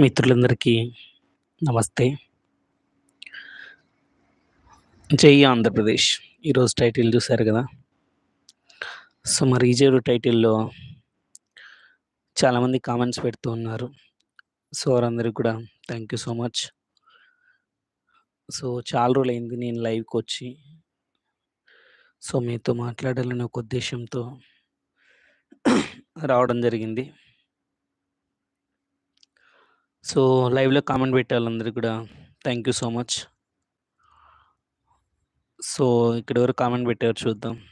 మిత్రులందరికీ నమస్తే. జై ఆంధ్రప్రదేశ్. ఈరోజు టైటిల్ చూశారు కదా? సో మరి ఈజేరు టైటిల్లో చాలామంది కామెంట్స్ పెడుతూ ఉన్నారు. సో వారందరికీ కూడా thank you so much. So చాలా రోజులు అయింది నేను లైవ్కి వచ్చి. సో మీతో మాట్లాడాలనే ఒక ఉద్దేశంతో రావడం జరిగింది. సో లైవ్లో కామెంట్ పెట్టాలి అందరికి కూడా thank you so much. So ఇక్కడ ఎవరు కామెంట్ పెట్టారు చూద్దాం.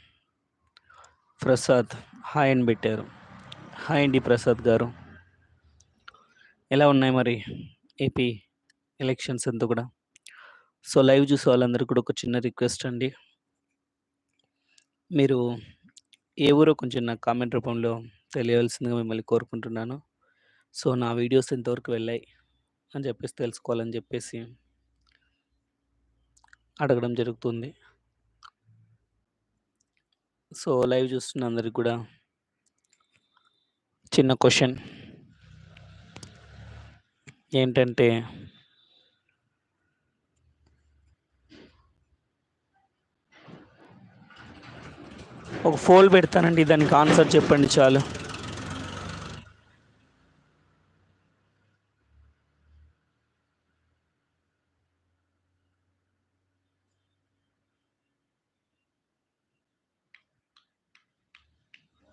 ప్రసాద్ హాయ్ అని పెట్టారు. హాయ్ అండి ప్రసాద్ గారు. ఎలా ఉన్నాయి మరి ఏపీ ఎలక్షన్స్ అంతా కూడా? సో లైవ్ చూసే వాళ్ళందరూ కూడా ఒక చిన్న రిక్వెస్ట్ అండి. మీరు ఏ ఊరో కొంచెం నాకు కామెంట్ రూపంలో తెలియవలసిందిగా మిమ్మల్ని కోరుకుంటున్నాను. సో నా వీడియోస్ ఎంతవరకు వెళ్ళాయి. అని చెప్పేసి తెలుసుకోవాలని చెప్పేసి అడగడం జరుగుతుంది. సో లైవ్ చూస్తున్న అందరికి కూడా చిన్న క్వశ్చన్. ఏంటంటే ఒక ఫోల్ పెడతానండి దానికి ఆన్సర్ చెప్పండి చాలు.